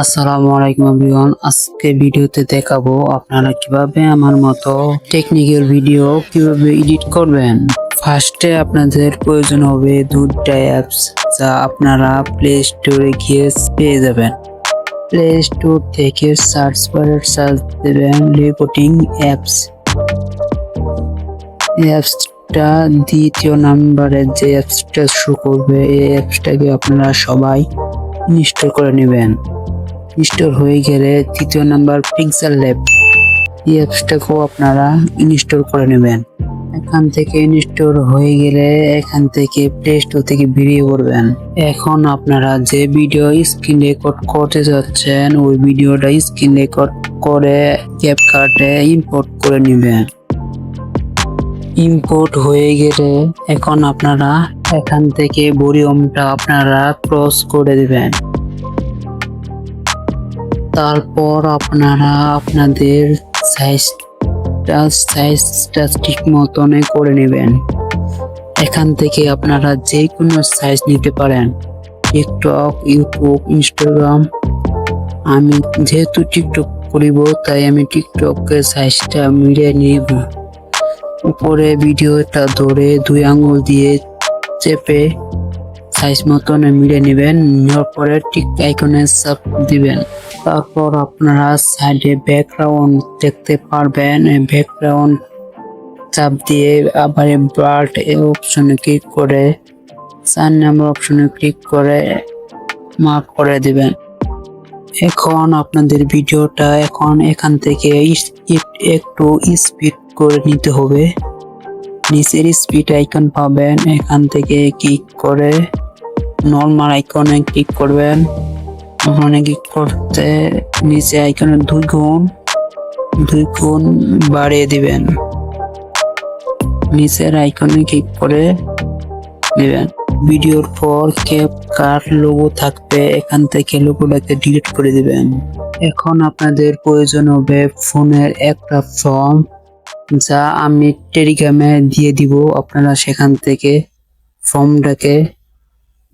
আসসালামু আলাইকুম এভরিওয়ান। আজকে ভিডিওতে দেখাবো আপনারা কীভাবে আমার মতো টেকনিক্যাল ভিডিও কীভাবে এডিট করবেন। ফার্স্টে আপনাদের প্রয়োজন হবে দুটা অ্যাপস যা আপনারা প্লে স্টোরে গিয়ে পেয়ে যাবেন। প্লে স্টোর থেকে সার্চ বারে সার্চ দেবেন রিপোর্টিং অ্যাপস অ্যাপসটা দ্বিতীয় নাম্বারে যে অ্যাপসটা শো করবে, এই অ্যাপসটাকে আপনারা সবাই ইনস্টল করে নেবেন। ইনস্টল হয়ে গেলে তৃতীয় নাম্বার পিক্সেল ল্যাব এই অ্যাপসটাকেও আপনারা ইনস্টল করে নেবেন। এখান থেকে ইনস্টল হয়ে গেলে এখান থেকে প্লে স্টোর থেকে বেরিয়ে পড়বেন। এখন আপনারা যে ভিডিও স্ক্রিন রেকর্ড করতে যাচ্ছেন, ওই ভিডিওটা স্ক্রিন রেকর্ড করে ক্যাপকার্টে ইম্পোর্ট করে নেবেন। ইম্পোর্ট হয়ে গেলে এখন আপনারা এখান থেকে ভলিউমটা আপনারা ক্রস করে দিবেন। তারপর আপনারা আপনাদের সাইজটা সাইজটা ঠিক মতনে করে নেবেন। এখান থেকে আপনারা যে কোনো সাইজ নিতে পারেন। টিকটক ইউটিউব ইনস্টাগ্রাম আমি যেহেতু টিকটক করিব, তাই আমি টিকটকের সাইজটা মিলিয়ে নিব। উপরে ভিডিওটা ধরে দুই আঙুল দিয়ে চেপে সাইজ মতন মিলে নেবেন, নেওয়ার পরে ঠিক আইকনে চাপ দিবেন। তারপর আপনারা সাইডে ব্যাকগ্রাউন্ড দেখতে পারবেন। ব্যাকগ্রাউন্ড চাপ দিয়ে আবার ব্রাল্ট এই অপশনে ক্লিক করে চার নাম্বার অপশনে ক্লিক করে মার্ক করে দিবেন। এখন আপনাদের ভিডিওটা এখন এখান থেকে একটু স্পিড করে নিতে হবে। নিচের স্পিড আইকন পাবেন, এখান থেকে ক্লিক করে নর্মাল আইকনে ক্লিক করবেন। ওখানে ক্লিক করতে নিচে আইকনে দুই গুণ দুই গুণ বাড়িয়ে দিবেন। নিচের আইকনে ক্লিক করে দিবেন। ভিডিওর পর ক্যাপ কার লোগো থাকবে, এখান থেকে লোগোটাকে ডিলিট করে দিবেন। এখন আপনাদের প্রয়োজন হবে ফোনের একটা ফর্ম যা আমি টেলিগ্রামে দিয়ে দিব। আপনারা সেখান থেকে ফর্মটাকে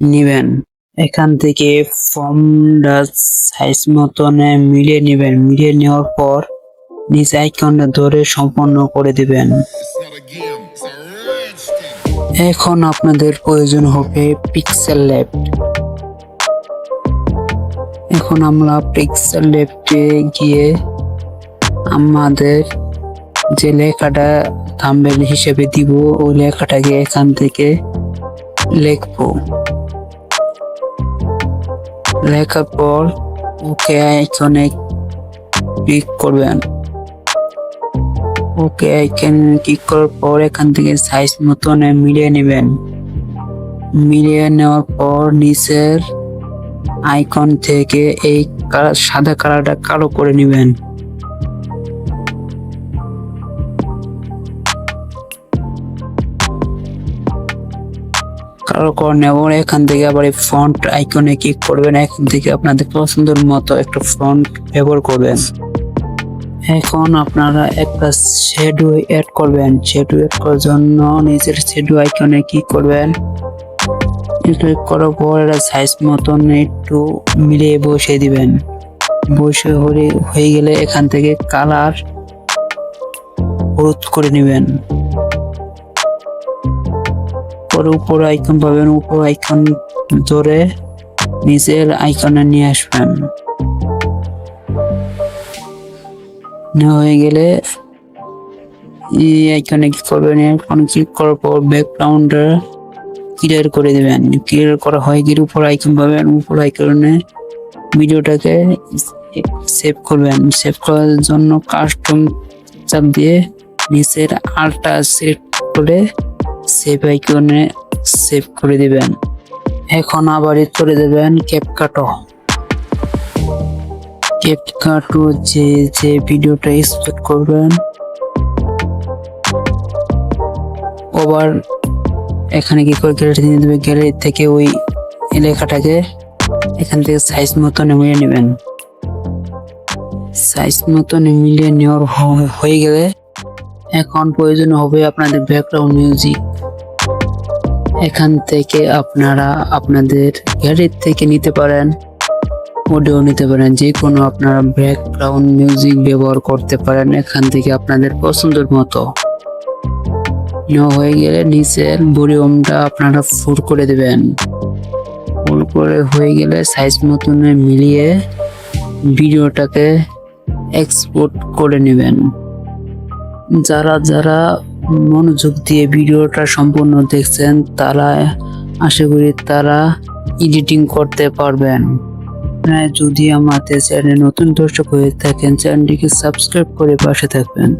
নেবেন। এখান থেকে ফর্মটা সাইজ মতনে মিলিয়ে নেবেন। মিলিয়ে নেওয়ার পর নিচে আইকনটা ধরে সম্পন্ন করে দিবেন. এখন আপনাদের প্রয়োজন হবে পিক্সেল লেফট এখন আমরা পিক্সেল লেফটে গিয়ে আমাদের যে লেখাটা থাম্বেল হিসেবে দিব, ওই লেখাটাকে এখান থেকে লিখব। লেখার পর ওকে আইকনে ক্লিক করবেন। ওকে আইকন ক্লিক করার পর এখান থেকে সাইজ মতন মিলিয়ে নেবেন। মিলিয়ে নেওয়ার পর নিচের আইকন থেকে এই সাদা কালারটা কালো করে নেবেন। কালো করে নেওয়ার এখান থেকে আবার এই ফন্ট আইকনে ক্লিক করবেন, এখান থেকে আপনাদের পছন্দের মতো একটা ফন্ট ব্যবহার করবেন। এখন আপনারা একটা শ্যাডো অ্যাড করবেন। শ্যাডো অ্যাড করার জন্য নিজের শ্যাডো আইকনে ক্লিক করবেন। ক্লিক করার পর এটা সাইজ মতন একটু মিলিয়ে বসিয়ে দিবেন। বসে হয়ে গেলে এখান থেকে কালার হলুদ করে নেবেন। পরে উপর আইকন পাবেন, উপর আইকন ধরে নিচের আইকনে নিয়ে আসবেন। নেওয়া হয়ে গেলে এই আইকনে ক্লিক করবেন আইকনে ক্লিক করার পর ব্যাকগ্রাউন্ডটা ক্লিয়ার করে দেবেন। ক্লিয়ার করা হয়ে গেলে উপর আইকন পাবেন, উপর আইকনে ভিডিওটাকে সেভ করবেন। সেভ করার জন্য কাস্টম চাপ দিয়ে নিচের আলটা সিলেক্ট করে সেভ আইকনে সেভ করে দিবেন। এখন আবার চলে দেবেন ক্যাপকাটো ক্যাপকাটো যে যে ভিডিওটা এক্সপোর্ট করবেন আবার এখানে কি করে গ্যালারি নিয়ে দেবে গ্যালারি থেকে ওই লেখাটাকে এখান থেকে সাইজ মতো মিলিয়ে নেবেন। সাইজ মতো মিলিয়ে নেওয়ার হয়ে গেলে এখন প্রয়োজন হবে আপনাদের ব্যাকগ্রাউন্ড মিউজিক এখান থেকে আপনারা আপনাদের গ্যালারি থেকে নিতে পারেন অডিও নিতে পারেন যে কোনো আপনারা ব্যাকগ্রাউন্ড মিউজিক ব্যবহার করতে পারেন এখান থেকে আপনাদের পছন্দের মতো। নেওয়া হয়ে গেলে নিচের ভলিউমটা আপনারা ফুল করে দেবেন। ফুল করে হয়ে গেলে সাইজ মতন মিলিয়ে ভিডিওটাকে এক্সপোর্ট করে নেবেন। যারা যারা মনোযোগ দিয়ে ভিডিওটা সম্পূর্ণ দেখছেন তারা, আশা করি তারা এডিটিং করতে পারবেন। আপনারা যদি আমাদের চ্যানেল নতুন দর্শক হয়ে থাকেন, চ্যানেলটিকে সাবস্ক্রাইব করে পাশে থাকবেন।